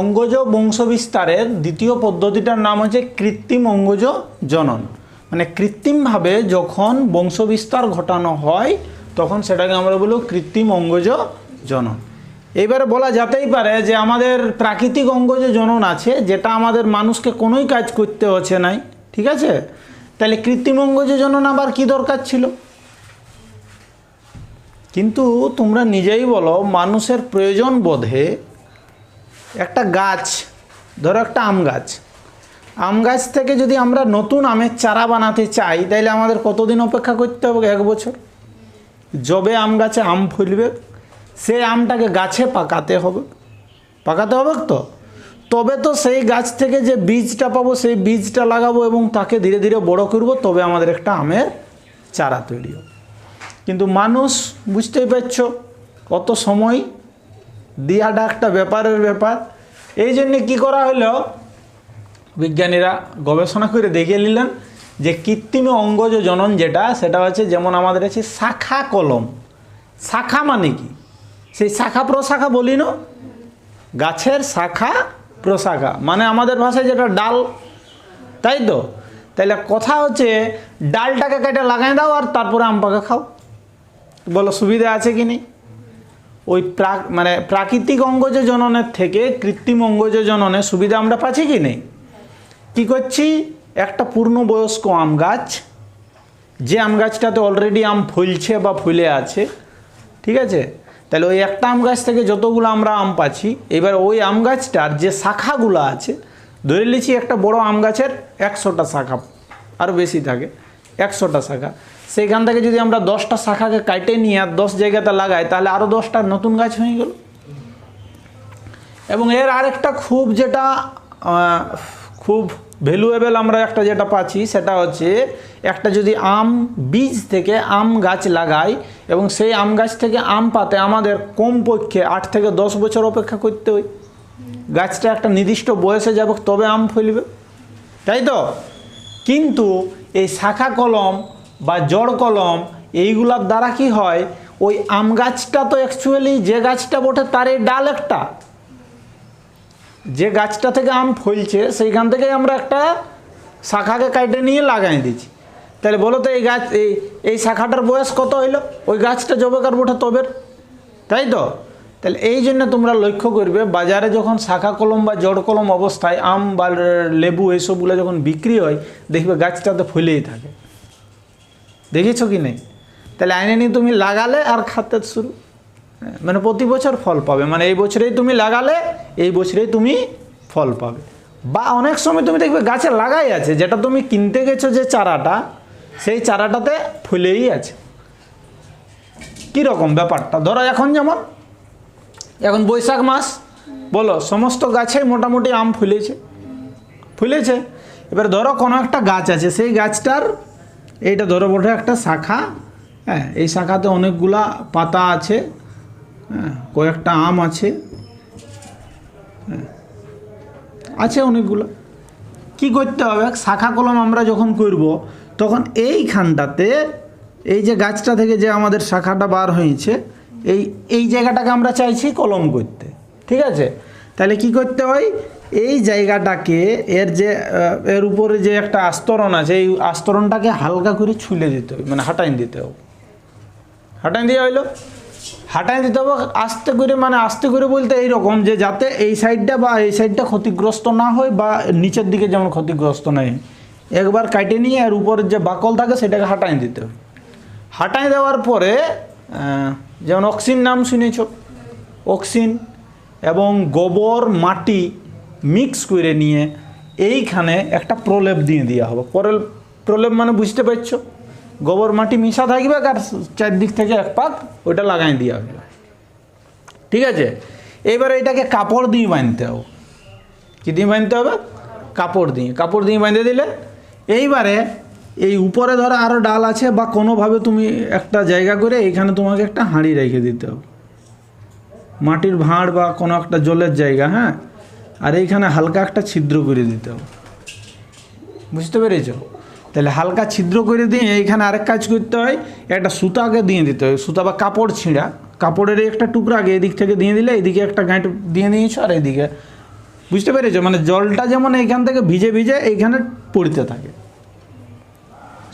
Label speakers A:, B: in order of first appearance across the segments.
A: অঙ্গজ বংশবিস্তারের দ্বিতীয় পদ্ধতিটার নাম হচ্ছে কৃত্রিম অঙ্গজ জনন। মানে কৃত্রিমভাবে যখন বংশবিস্তার ঘটানো হয়, তখন সেটাকে আমরা বলব কৃত্রিম অঙ্গজ জনন। এবারে বলা যেতেই পারে যে আমাদের প্রাকৃতিক অঙ্গজ জনন আছে, যেটা আমাদের মানুষকে কোনোই কাজ করতে হচ্ছে নাই, ঠিক আছে? তাহলে কৃত্রিম অঙ্গজ জনন আবার কি দরকার ছিল? কিন্তু তোমরা নিজেই বলো, মানুষের প্রয়োজন বোধে একটা গাছ, ধরো একটা আম গাছ। আম গাছ থেকে যদি আমরা নতুন আমের চারা বানাতে চাই তাহলে আমাদের কতদিন অপেক্ষা করতে হবে? এক বছর। যবে আম গাছে আম ফুলবে, সেই আমটাকে গাছে পাকাতে হবে। পাকাতে হবে তো? তবে তো সেই গাছ থেকে যে বীজটা পাবো, সেই বীজটা লাগাবো এবং তাকে ধীরে ধীরে বড় করব, তবে আমাদের একটা আমের চারা তৈরি হবে। কিন্তু মানুষ, বুঝতেই পারছ, কত সময় দেওয়াটা একটা ব্যাপারের ব্যাপার। এই জন্যে কী করা হলো? বিজ্ঞানীরা গবেষণা করে দেখে নিলেন যে কৃত্রিম অঙ্গজ জনন যেটা, সেটা হচ্ছে যেমন আমাদের আছে শাখা কলম। শাখা মানে কি? সেই শাখা প্রশাখা বলি না? গাছের শাখা প্রশাখা। মানে আমাদের ভাষায় যেটা ডাল, তাই তো? তাইলে কথা হচ্ছে ডালটাকে কেটে লাগাই দাও আর তারপরে আম পাকে খাও। বলো, সুবিধা আছে কি নেই? ওই মানে প্রাকৃতিক অঙ্গজ জননের থেকে কৃত্রিম অঙ্গজ জননে সুবিধা আমরা পাচ্ছি কি নেই? কী করছি? একটা পূর্ণবয়স্ক আম গাছ, যে আম গাছটাতে অলরেডি আম ফুলছে বা ফুলে আছে, ঠিক আছে? তাহলে ওই একটা আম গাছ থেকে যতগুলো আমরা আম পাচ্ছি, এবার ওই আম গাছটার যে শাখাগুলো আছে, ধরে নিচ্ছি একটা বড় আম গাছের একশোটা শাখা আরও বেশি থাকে, একশোটা শাখা। সেইখান থেকে যদি আমরা দশটা শাখাকে কাটে নিয়ে আর দশ জায়গাতে লাগাই, তাহলে আরও দশটা নতুন গাছ হয়ে গেল। এবং এর আরেকটা খুব যেটা খুব ভ্যালুয়েবল আমরা একটা যেটা পাচ্ছি, সেটা হচ্ছে একটা যদি আম বীজ থেকে আম গাছ লাগাই, এবং সেই আম গাছ থেকে আম পাতে আমাদের কমপক্ষে আট থেকে দশ বছর অপেক্ষা করতে হয়। গাছটা একটা নির্দিষ্ট বয়সে যাবে, তবে আম ফলবে। তাই তো? কিন্তু এই শাখা কলম বা জড় কলম, এইগুলার দ্বারা কি হয়? ওই আম গাছটা তো অ্যাকচুয়ালি যে গাছটা বটে তার এই ডাল একটা। যে গাছটা থেকে আম ফলছে, সেইখান থেকেই আমরা একটা শাখাকে কাটে নিয়ে লাগাই দিচ্ছি তাহলে বলো তো এই গাছ এই এই শাখাটার বয়স কত হইল? ওই গাছটা জবেকার বটে তবের। তাই তো? তাহলে এই জন্য তোমরা লক্ষ্য করবে, বাজারে যখন শাখা কলম বা জড় কলম অবস্থায় আম বা লেবু এইসবগুলো যখন বিক্রি হয়, দেখবে গাছটাতে ফুলেই থাকে। দেখেছ কি নেই? তাহলে আইনে নিয়ে তুমি লাগালে আর খাতে শুরু। মানে প্রতি বছর ফল পাবে। মানে এই বছরেই তুমি লাগালে, এই বছরেই তুমি ফল পাবে। বা অনেক সময় তুমি দেখবে গাছে লাগাই আছে, যেটা তুমি কিনতে গেছো যে চারাটা, সেই চারাটাতে ফুলেই আছে। কীরকম ব্যাপারটা? ধরো এখন যেমন, এখন বৈশাখ মাস, বলো, সমস্ত গাছে মোটামুটি আম ফুলেছে। ফুলেছে। এবার ধরো কোনো একটা গাছ আছে, সেই গাছটার এইটা ধরো বটে একটা শাখা হ্যাঁ এই শাখাতে অনেকগুলা পাতা আছে হ্যাঁ কয়েকটা আম আছে হ্যাঁ, আছে অনেকগুলো। কি করতে হবে? শাখা কলম আমরা যখন করব তখন এইখানটাতে এই যে গাছটা থেকে যে আমাদের শাখাটা বার হয়েছে এই এই জায়গাটাকে আমরা চাইছি কলম করতে। ঠিক আছে? তাহলে কি করতে হয়? এই জায়গাটাকে এর যে এর উপরে যে একটা আস্তরণ আছে, এই আস্তরণটাকে হালকা করে ছুলে দিতে হবে মানে হাঁটাই দিতে হবে। হাঁটাই দিয়ে হইল। হাঁটাই দিতে হবে, আস্তে করে মানে আস্তে করে বলতে এইরকম যে যাতে এই সাইডটা বা এই সাইডটা ক্ষতিগ্রস্ত না হয় বা নিচের দিকে যেমন ক্ষতিগ্রস্ত নাই। একবার কাটে নিয়ে এর উপরের যে বাকল থাকে, সেটাকে হাঁটাই দিতে হবে। হাঁটাই দেওয়ার পরে যেমন অক্সিন নাম শুনেছ? অক্সিন এবং গোবর, মাটি মিক্স করে নিয়ে এইখানে একটা প্রলেপ দিয়ে দেওয়া হবে। প্রলেপ প্রলেপ মানে বুঝতে পারছ? গোবর মাটি মিশা থাকবে আর চারদিক থেকে এক পাক ওইটা লাগাই দেওয়া হবে। ঠিক আছে? এবারে এটাকে কাপড় দিয়ে বাঁধতে হবে। কী দিয়ে বাঁধতে হবে? কাপড় দিয়ে। কাপড় দিয়ে বেঁধে দিলে এইবারে এই উপরে ধরো আরও ডাল আছে বা কোনোভাবে তুমি একটা জায়গা করে এইখানে তোমাকে একটা হাঁড়ি রেখে দিতে হবে। মাটির ভাঁড় বা কোনো একটা জলের জায়গা হ্যাঁ? আর এইখানে হালকা একটা ছিদ্র করে দিতে হবে। বুঝতে পেরেছ? তাহলে হালকা ছিদ্র করে দিয়ে এইখানে আরেক কাজ করতে হয়, একটা সুতাকে দিয়ে দিতে হয়, সুতা বা কাপড় ছিঁড়া। কাপড়ের একটা টুকরা আগে এদিক থেকে দিয়ে দিলে এদিকে একটা গাঁট দিয়ে দিয়েছ আর এদিকে বুঝতে পেরেছ? মানে জলটা যেমন এইখান থেকে ভিজে ভিজে এইখানে পড়তে থাকে।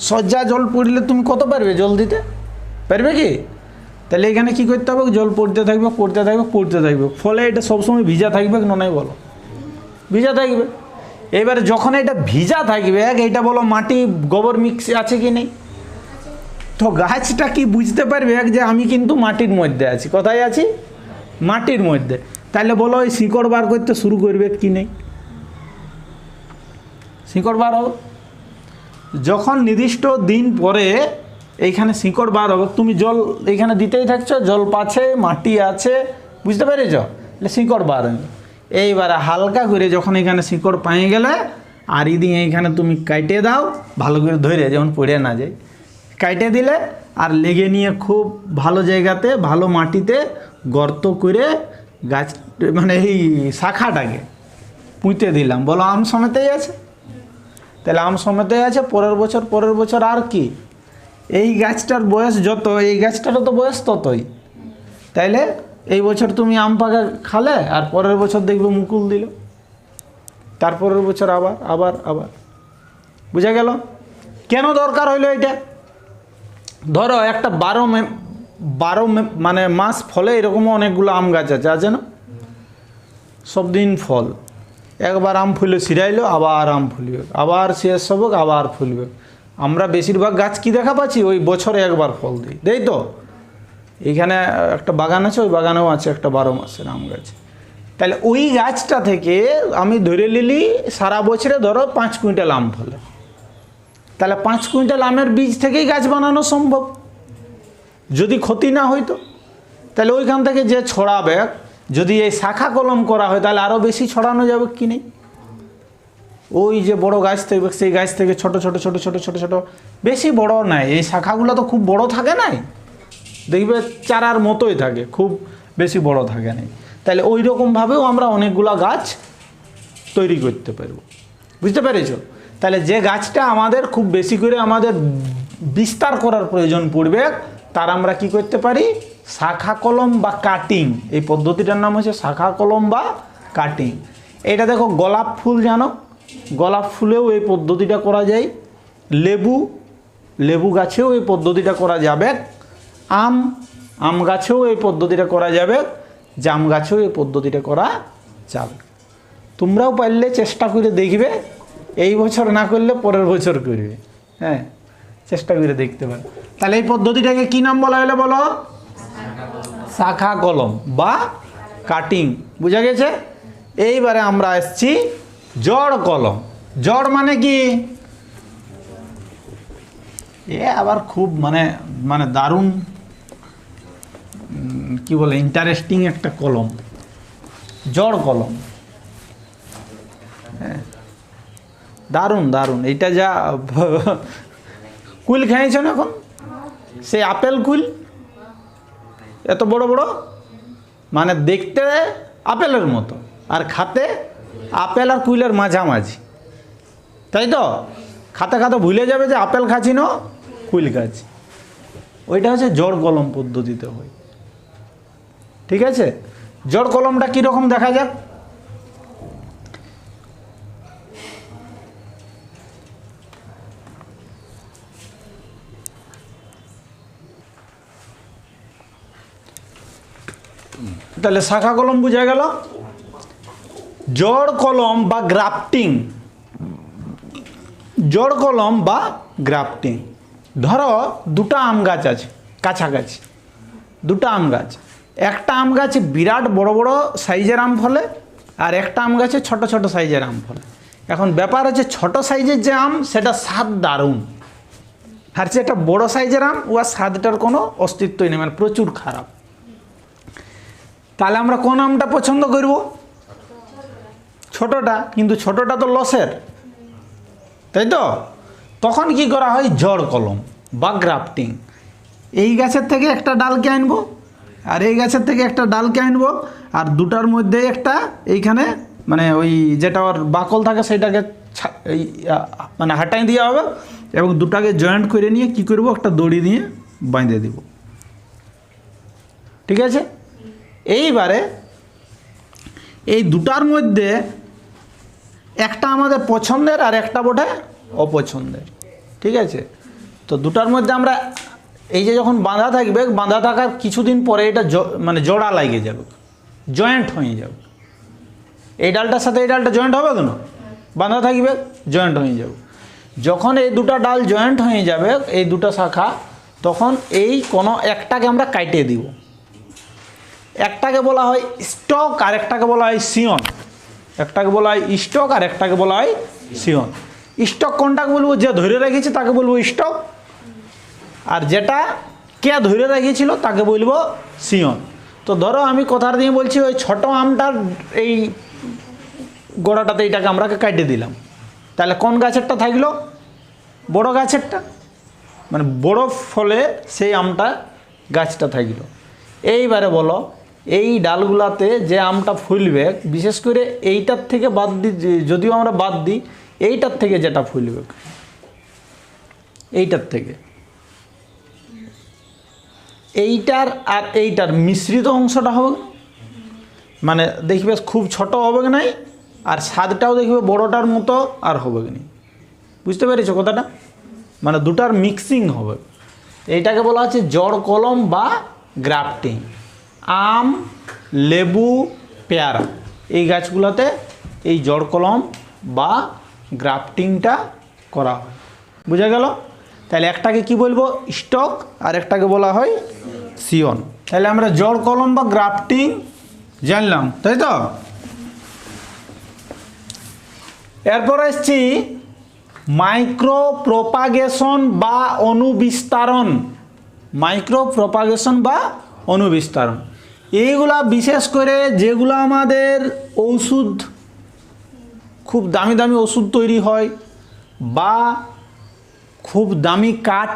A: সজ্জা জল পড়লে তুমি কত পারবে জল দিতে? পারবে কি? তাহলে এখানে কি করতে হবে? জল পড়তে থাকবে পড়তে থাকবে পড়তে থাকবে। ফলে এটা সবসময় ভিজা থাকবে না নাই বলো। ভিজা থাকবে। এবারে যখন এটা ভিজা থাকবে এইটা বলো মাটি গোবর মিক্স আছে কি নেই? তো গাছটা কি বুঝতে পারবে এক যে আমি কিন্তু মাটির মধ্যে আছি? কোথায় আছি? মাটির মধ্যে। তাহলে বলো ওই শিকড় বার করতে শুরু করবে কি নেই? শিকড় বার হবে। যখন নির্দিষ্ট দিন পরে এইখানে শিকড় বার হবে, তুমি জল এইখানে দিতেই থাকছো, জল পাচ্ছে মাটি আছে, বুঝতে পেরেছ? শিকড় বার হবে। এইবারে হালকা করে যখন এখানে শিকড় পাই গেলে, আর দিয়ে এইখানে তুমি কাইটে দাও, ভালো করে ধরে যেমন পড়ে না যায়। কাইটে দিলে, আর লেগে নিয়ে খুব ভালো জায়গাতে, ভালো মাটিতে গর্ত করে গাছ মানে এই শাখাটাকে পুঁতে দিলাম। বলো আম সমেতেই আছে? তাহলে আম সমেতেই আছে, পরের বছর পরের বছর আর কি? এই গাছটার বয়স যত, এই গাছটারও তো বয়স ততই। তাইলে এই বছর তুমি আম পাকা খালে, আর পরের বছর দেখবে মুকুল দিল। তারপরের বছর আবার আবার আবার। বুঝা গেল? কেন দরকার হইল এটা ধরো একটা বারো মে, বারো মানে মাস ফলে এরকমও অনেকগুলো আম গাছ আছে আছে না? সব দিন ফল। একবার আম ফুলে ছিড়াইলো, আবার আম ফুলবে। আবার শেষ হবে আবার ফুলবে। আমরা বেশিরভাগ গাছ কি দেখা পাচ্ছি? ওই বছরে একবার ফল দিই। দেই তো? এইখানে একটা বাগান আছে, ওই বাগানেও আছে একটা বারো মাসের আম গাছ। তাহলে ওই গাছটা থেকে আমি ধরে নিলি, সারা বছরে ধরো পাঁচ কুইন্টাল আম ফলে। তাহলে পাঁচ কুইন্টাল আমের বীজ থেকেই গাছ বানানো সম্ভব। যদি ক্ষতি না হইতো, তাহলে ওইখান থেকে যে ছড়াবে, যদি এই শাখা কলম করা হয়, তাহলে আরও বেশি ছড়ানো যাবে কি নেই? ওই যে বড় গাছ থেকে, সেই গাছ থেকে ছোট ছোট ছোট ছোট ছোট ছোট, বেশি বড় নাই। এই শাখাগুলো তো খুব বড় থাকে নাই? দেখবে চারার মতোই থাকে, খুব বেশি বড় থাকে নাই তাহলে ওই রকমভাবেও আমরা অনেকগুলা গাছ তৈরি করতে পারব। বুঝতে পেরেছ? তাহলে যে গাছটা আমাদের খুব বেশি করে আমাদের বিস্তার করার প্রয়োজন পড়বে, তার আমরা কি করতে পারি? শাখা কলম বা কাটিং। এই পদ্ধতিটার নাম হচ্ছে শাখা কলম বা কাটিং। এটা দেখো গোলাপ ফুল, জানো? গোলাপ ফুলেও এই পদ্ধতিটা করা যায়। লেবু লেবু গাছেও এই পদ্ধতিটা করা যাবে। আম আম গাছেও এই পদ্ধতিটা করা যাবে জাম গাছেও এই পদ্ধতিটা করা যাবে। তোমরাও পারলে চেষ্টা করে দেখবে এই বছর না করলে পরের বছর করবে। হ্যাঁ চেষ্টা করে দেখতে পারো। তাহলে এই পদ্ধতিটাকে কি নাম বলা হলো বলো? শাখা কলম বা কাটিং। বুঝা গেছে? এইবারে আমরা এসছি জড় কলম। জড় মানে কি? এ আবার খুব মানে মানে দারুণ কি বলে ইন্টারেস্টিং একটা কলম, জড় কলম। হ্যাঁ। দারুণ দারুণ। এইটা যা কুল খেয়েছ না এখন? সেই আপেল কুল এত বড় বড়? মানে দেখতে আপেলের মতো, আর খাতে আপেল আর কুইলের মাঝামাঝি। তাই তো? খাতে খাতে ভুলে যাবে যে আপেল খাচ্ছি না, কুইল খাচ্ছি। ওইটা হচ্ছে জড় কলম পদ্ধতিতে হয়। ঠিক আছে? জড় কলমটা কীরকম দেখা যাক? তাহলে শাখা কলম বোঝা গেল? জড় কলম বা গ্রাফটিং। জড় কলম বা গ্রাফটিং। ধরো দুটো আম গাছ আছে, কাছাকাছি। দুটো আম গাছ। একটা আম গাছে বিরাট বড় বড় সাইজের আম ফলে, আর একটা আম গাছে ছোট ছোট সাইজের আম ফলে। এখন ব্যাপার হচ্ছে ছোট সাইজের যে আম, সেটা স্বাদ দারুণ। আর যেটা বড় সাইজের আম ও স্বাদটার কোনো অস্তিত্বই নেই মানে প্রচুর খারাপ। তাহলে আমরা কোন আমটা পছন্দ করব? ছোটটা, কিন্তু ছোটটা তো লসের। তাই তো? তখন কি করা হয়? জড় কলম বা গ্রাফটিং। এই গাছের থেকে একটা ডালকে আনব। আর এই গাছের থেকে একটা ডালকে আনব, আর দুটার মধ্যে একটা এইখানে মানে ওই যেটা ওর বাকল থাকে সেটাকে মানে হাঁটাই দেওয়া হবে এবং দুটাকে জয়েন্ট করে নিয়ে কি করব, একটা দড়ি দিয়ে বাঁধে দিব। ঠিক আছে? এইবারে এই দুটার মধ্যে একটা আমাদের পছন্দের আর একটা বটে অপছন্দের। ঠিক আছে? তো দুটার মধ্যে আমরা এই যে যখন বাঁধা থাকবে, বাঁধা থাকার কিছুদিন পরে এটা মানে জোড়া লাগিয়ে যাবে জয়েন্ট হয়ে যাবে। এই ডালটার সাথে এই ডালটা জয়েন্ট হবে কেন? বাঁধা থাকবে জয়েন্ট হয়ে যাবে। যখন এই দুটো ডাল জয়েন্ট হয়ে যাবে, এই দুটো শাখা, তখন এই কোনো একটাকে আমরা কাটিয়ে দিব। একটাকে বলা হয় স্টক, আর একটাকে বলা হয় সিয়ন। একটাকে বলা হয় স্টক, আর একটাকে বলা হয় সিয়ন। স্টক কোনটাকে বলব? যে ধরে রেখেছে তাকে বলব স্টক। আর যেটা কে ধরে রেখেছিল তাকে বলব সিয়ন। তো ধরো আমি কথার দিয়ে বলছি, ওই ছোট আমটার এই গোড়াটাতে এইটাকে আমরা কাটিয়ে দিলাম। তাহলে কোন গাছেরটা থাকল? বড় গাছেরটা। মানে বড় ফলে সেই আমটা, গাছটা থাকল। এইবারে বলো, এই ডালগুলাতে যে আমটা ফুলবে, বিশেষ করে এইটার থেকে বাদ দিই যদিও আমরা বাদ দিই, এইটার থেকে যেটা ফুলবে, এইটার থেকে। এইটার আর এইটার মিশ্রিত অংশটা হবে। মানে দেখবে খুব ছোট হবে কি নাই, আর স্বাদটাও দেখবে বড়টার মতো আর হবে কি নাই। বুঝতে পেরেছ কথাটা? মানে দুটার মিক্সিং হবে। এইটাকে বলা হচ্ছে জড় কলম বা গ্রাফটিং। আম, লেবু, পেয়ারা, এই গাছগুলোতে এই জড় কলম বা গ্রাফটিংটা করা হয়। বুঝা গেল? তাহলে একটাকে কি বলব? স্টক, আর একটাকে বলা হয় সিয়ন। তাহলে আমরা জড় কলম বা গ্রাফটিং জানলাম, তাই তো? এরপর এসছি মাইক্রো প্রপাগেশন বা অনুবিস্তারণ। মাইক্রো প্রপাগেশন বা অনুবিস্তারণ। এইগুলা বিশেষ করে যেগুলো আমাদের ঔষধ, খুব দামি দামি ওষুধ তৈরি হয় বা খুব দামি কাঠ,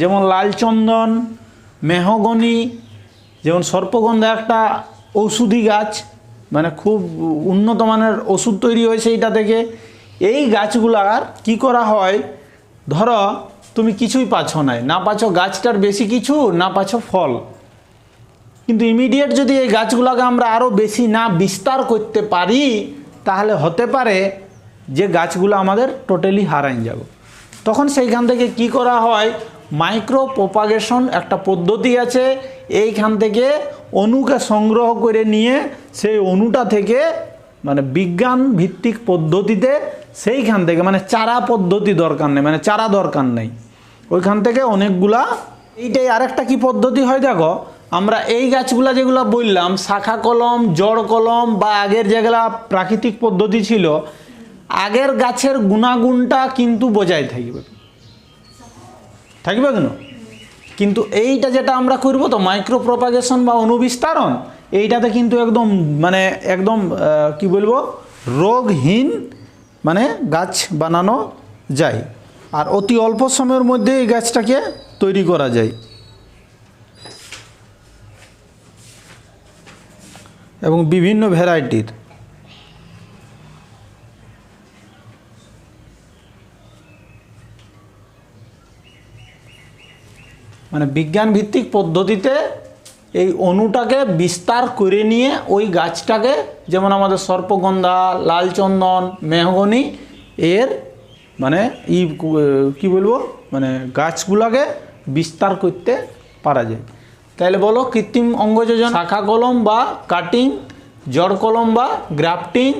A: যেমন লাল চন্দন, মেহগনি, যেমন সর্পগন্ধা একটা ঔষধি গাছ মানে খুব উন্নত মানের ওষুধ তৈরি হয়েছে এইটা থেকে এই গাছগুলার কি করা হয়? ধরো, তুমি কিছুই পাচ্ছ নাই। না পাচ্ছ গাছটার বেশি কিছু, না পাচ্ছ ফল। কিন্তু ইমিডিয়েট যদি এই গাছগুলোকে আমরা আরও বেশি না বিস্তার করতে পারি, তাহলে হতে পারে যে গাছগুলো আমাদের টোটালি হারাই যাবে। তখন সেইখান থেকে কি করা হয়? মাইক্রো প্রপাগেশন একটা পদ্ধতি আছে। এইখান থেকে অণুকে সংগ্রহ করে নিয়ে সেই অণুটা থেকে মানে বিজ্ঞান ভিত্তিক পদ্ধতিতে সেইখান থেকে মানে চারা পদ্ধতি দরকার নেই মানে চারা দরকার নেই। ওইখান থেকে অনেকগুলা এইটাই আরেকটা কি পদ্ধতি হয় দেখো, আমরা এই গাছগুলা যেগুলো বললাম, শাখা কলম, জড় কলম বা আগের যেগুলা প্রাকৃতিক পদ্ধতি ছিল আগের গাছের গুণাগুণটা কিন্তু বজায় থাকবে। থাকবে কেন? কিন্তু এইটা যেটা আমরা করব তো মাইক্রো প্রপাগেশন বা অনুবিস্তারণ, এইটাতে কিন্তু একদম মানে একদম কি বলব, রোগহীন মানে গাছ বানানো যায়। আর অতি অল্প সময়ের মধ্যে এই গাছটাকে তৈরি করা যায়। এবং বিভিন্ন ভ্যারাইটির। মানে বিজ্ঞান ভিত্তিক পদ্ধতিতে এই অণুটাকে বিস্তার করে নিয়ে ওই গাছটাকে, যেমন আমাদের সর্পগন্ধা, লালচন্দন, মেহগনি, এর মানে ই, কি বলব মানে গাছগুলোকে বিস্তার করতে পারা যায়। তাহলে বলো, কৃত্রিম অঙ্গযোজন, শাখা কলম বা কাটিং, জড় কলম বা গ্রাফটিং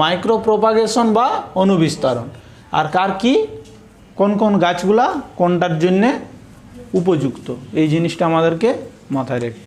A: মাইক্রো প্রপাগেশন বা অনুবিস্তারণ আর কার কি? কোন কোন গাছগুলা, কোনটার জন্যে উপযুক্ত। এই জিনিসটা আমাদেরকে মাথায় রেখে